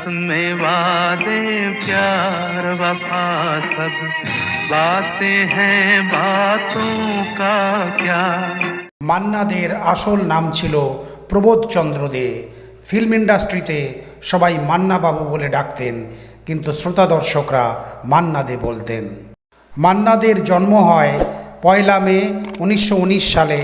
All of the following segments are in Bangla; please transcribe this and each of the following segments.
में वादे प्यार वफा सब बातें हैं बातों का क्या মান্নাদের আসল নাম ছিল প্রবোধচন্দ্র দে ফিল্ম ইন্ডাস্ট্রিতে সবাই মান্না বাবু বলে ডাকতেন কিন্তু শ্রোতা দর্শকরা মান্না দে বলতেন মান্নাদের জন্ম হয় পয়লা মে উনিশশো সালে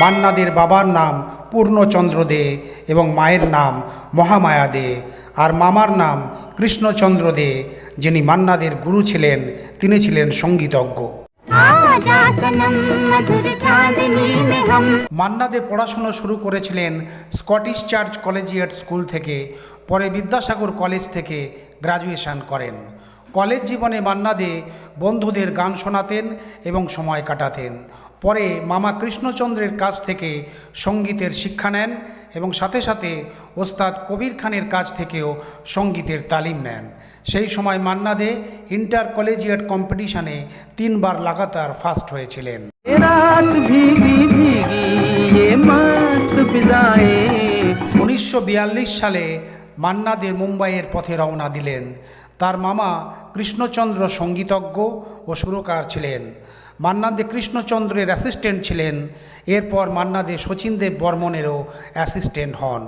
মান্নাদের বাবার নাম পূর্ণচন্দ্র দে এবং মায়ের নাম মহামায়া দে আর মামার নাম কৃষ্ণচন্দ্র দে যিনি মান্নাদের গুরু ছিলেন তিনি ছিলেন সঙ্গীতজ্ঞ। মান্নাদে পড়াশুনো শুরু করেছিলেন স্কটিশ চার্চ কলেজিয়েট স্কুল থেকে পরে বিদ্যাসাগর কলেজ থেকে গ্রাজুয়েশন করেন। কলেজ জীবনে মান্নাদে বন্ধুদের গান শোনাতেন এবং সময় কাটাতেন। পরে মামা কৃষ্ণচন্দ্রের কাছ থেকে সঙ্গীতের শিক্ষা নেন এবং সাথে সাথে ওস্তাদ কবির খানের কাছ থেকেও সঙ্গীতের তালিম নেন। সেই সময় মান্না দে ইন্টার কলেজিয়েট কম্পিটিশনে তিনবার লাগাতার ফার্স্ট হয়েছিলেন। উনিশশো বিয়াল্লিশ সালে মান্না দে মুম্বাইয়ের পথে রওনা দিলেন। তার মামা কৃষ্ণচন্দ্র সঙ্গীতজ্ঞ ও সুরকার ছিলেন। মান্না দে কৃষ্ণচন্দ্রের অ্যাসিস্ট্যান্ট ছিলেন। এরপর মান্না দে শচীনদেব বর্মনেরও অ্যাসিস্ট্যান্ট হন।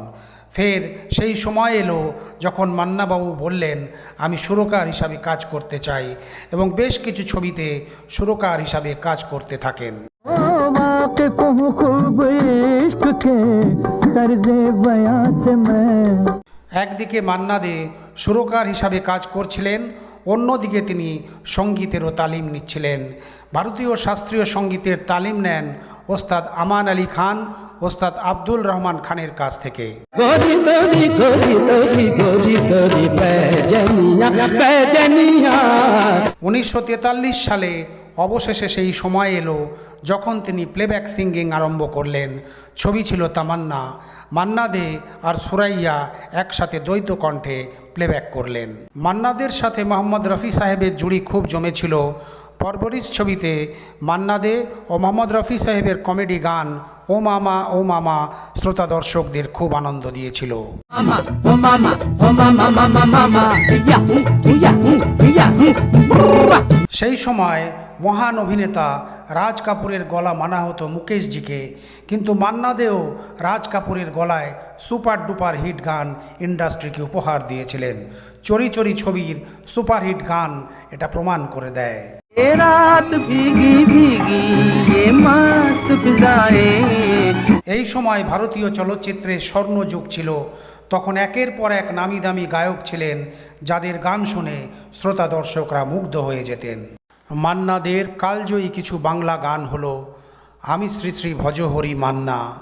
ফের সেই সময় এলো যখন মান্নাবাবু বললেন আমি সুরকার হিসাবে কাজ করতে চাই এবং বেশ কিছু ছবিতে সুরকার হিসাবে কাজ করতে থাকেন। একদিকে মান্না দে সুরকার হিসাবে কাজ করছিলেন অন্যদিকে তিনি সঙ্গীতেরও তালিম নিচ্ছিলেন। ভারতীয় শাস্ত্রীয় সঙ্গীতের তালিম নেন ওস্তাদ আমান আলী খান ওস্তাদ আব্দুল রহমান খানের কাছ থেকে। উনিশশো তেতাল্লিশ সালে অবশেষে সেই সময় এলো যখন তিনি প্লেব্যাক সিঙ্গিং আরম্ভ করলেন। ছবি ছিল তামান্না। মান্না দে আর সুরাইয়া একসাথে দ্বৈত কণ্ঠে প্লেব্যাক করলেন। মান্নাদের সাথে মোহাম্মদ রফি সাহেবের জুড়ি খুব জমেছিল। পরবরিশ ছবিতে মান্না দে ও মোহাম্মদ রফি সাহেবের কমেডি গান ও মামা ও মামা শ্রোতা দর্শকদের খুব আনন্দ দিয়েছিল। সেই সময় মহান অভিনেতা রাজ কাপুরের গলা মানা হতো মুকেশজিকে কিন্তু মান্না দেও রাজ কাপুরের গলায় সুপার ডুপার হিট গান ইন্ডাস্ট্রিকে উপহার দিয়েছিলেন। চরি চরি ছবির সুপারহিট গান এটা প্রমাণ করে দেয়। এই সময় ভারতীয় চলচ্চিত্রে স্বর্ণযুগ ছিল। তখন একের পর এক নামি দামি গায়ক ছিলেন যাদের গান শুনে শ্রোতা দর্শকরা মুগ্ধ হয়ে যেতেন। মান্নাদের কালজয়ী কিছু বাংলা গান হলো আমি শ্রী শ্রী ভজহরি মান্না।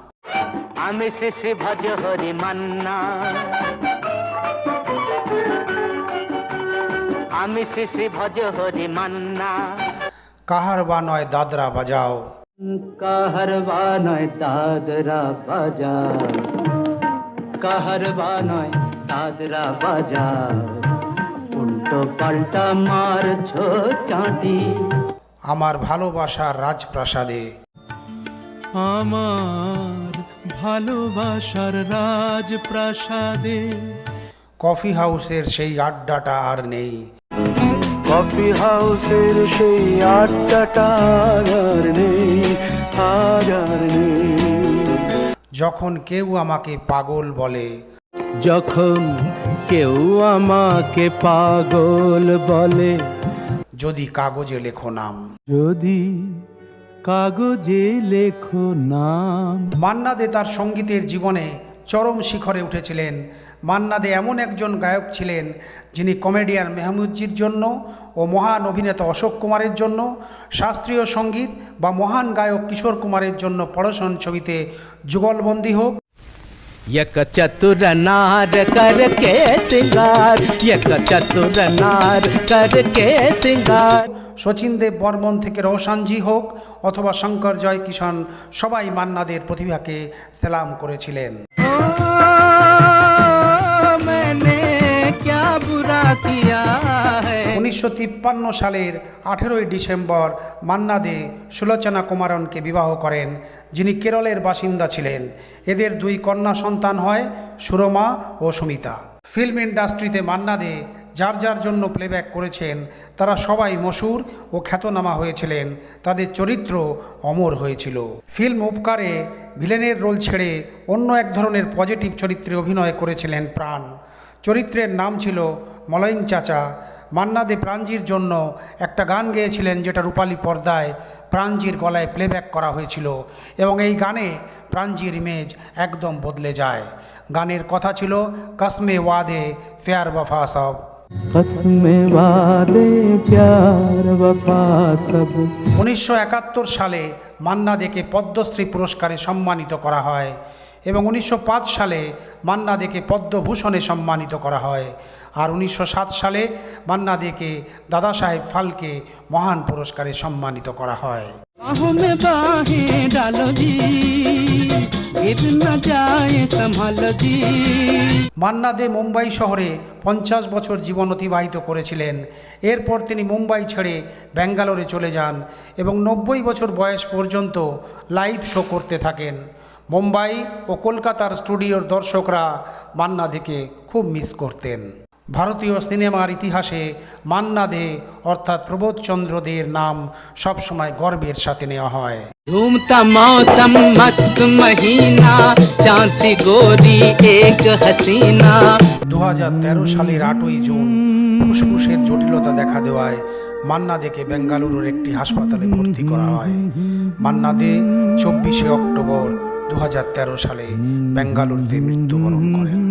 আমি শ্রী শ্রী ভজহরি মান্না। আমি শ্রী শ্রী ভজ হরি মান্না। কাহার বা নয় দাদরা বাজাও। কাহারবা নয় দাদরা বাজা কাহারবা নয় দাদরা বাজা উল্টো পাল্টা মারছো চাঁটি আমার ভালোবাসার রাজপ্রাসাদে। আমার ভালোবাসার রাজপ্রাসাদে। কফি হাউসের সেই আড্ডাটা আর নেই। কফি হাউসের সেই আড্ডাটা আর নেই আর নেই। যখন কেউ আমাকে পাগল বলে যখন কেউ আমাকে পাগল বলে যদি কাগজে লেখো নাম। যদি কাগজে লেখো নাম। মান্না দে তার সঙ্গীতের জীবনে চরম শিখরে উঠেছিলেন মান্না দে এমন একজন গায়ক ছিলেন যিনি কমেডিয়ান মেহমুদজির জন্য ও মহান অভিনেতা অশোক কুমারের জন্য শাস্ত্রীয় সঙ্গীত বা মহান গায়ক কিশোর কুমারের জন্য পড়শন ছবিতে যুগলবন্দি হোক यक चतुर नार करके सिंगार यक चतुर नार करके सिंगार শচীন দেব বর্মন থেকে রোশানজি হোক অথবা শঙ্কর জয় কিষাণ সবাই মান্নাদের প্রতিভাকে সেলাম করেছিলেন উনিশশো তিপ্পান্ন সালের আঠেরোই ডিসেম্বর মান্না দে সুলোচনা কুমারনকে বিবাহ করেন, যিনি কেরলের বাসিন্দা ছিলেন। এদের দুই কন্যা সন্তান হয় সুরমা ও সুমিতা। ফিল্ম ইন্ডাস্ট্রিতে মান্না দে যার যার জন্য প্লেব্যাক করেছেন, তারা সবাই মশুর ও খ্যাতনামা হয়েছিলেন। তাদের চরিত্র অমর হয়েছিল। ফিল্ম উপকারে ভিলেনের রোল ছেড়ে অন্য এক ধরনের পজিটিভ চরিত্রে অভিনয় করেছিলেন প্রাণ। চরিত্রের নাম ছিল মলয়ন চাচা। মান্না দে প্রাণজির জন্য একটা গান গেয়েছিলেন যেটা রূপালী পর্দায় প্রাণজির গলায় প্লেব্যাক করা হয়েছিল এবং এই গানে প্রাণজির ইমেজ একদম বদলে যায়। গানের কথা ছিল কাসমে ওয়াদে ফেয়ার বফা সব। উনিশশো একাত্তর সালে মান্না দেকে পদ্মশ্রী পুরস্কারে সম্মানিত করা হয়। এবং উনিশশো পাঁচ সালে মান্না দেকে পদ্মভূষণে সম্মানিত করা হয়। আর উনিশশো সাত সালে মান্না দেকে দাদা সাহেব ফালকে মহান পুরস্কারে সম্মানিত করা হয়। মান্না দে মুম্বাই শহরে পঞ্চাশ বছর জীবন অতিবাহিত করেছিলেন। এরপর তিনি মুম্বাই ছেড়ে ব্যাঙ্গালোরে চলে যান এবং নব্বই বছর বয়স পর্যন্ত লাইভ শো করতে থাকেন। মুম্বাই ও কলকাতার স্টুডিওর দর্শকরা মান্না দেকে খুব মিস করতেন। ভারতীয় সিনেমার ইতিহাসে মান্না দে অর্থাৎ প্রবোধচন্দ্র দের নাম সবসময় গর্বের সাথে নেওয়া হয়। ঘুমতা মৌসম মস্ত মহিনা গোরি এক হাসিনা। সালের আটই জুন ফুসফুসের জটিলতা দেখা দেওয়ায় মান্না দেকে বেঙ্গালুরুর একটি হাসপাতালে ভর্তি করা হয়। মান্না দে চব্বিশে অক্টোবর দু হাজার তেরো সালে বেঙ্গালুরুতে মৃত্যুবরণ করেন।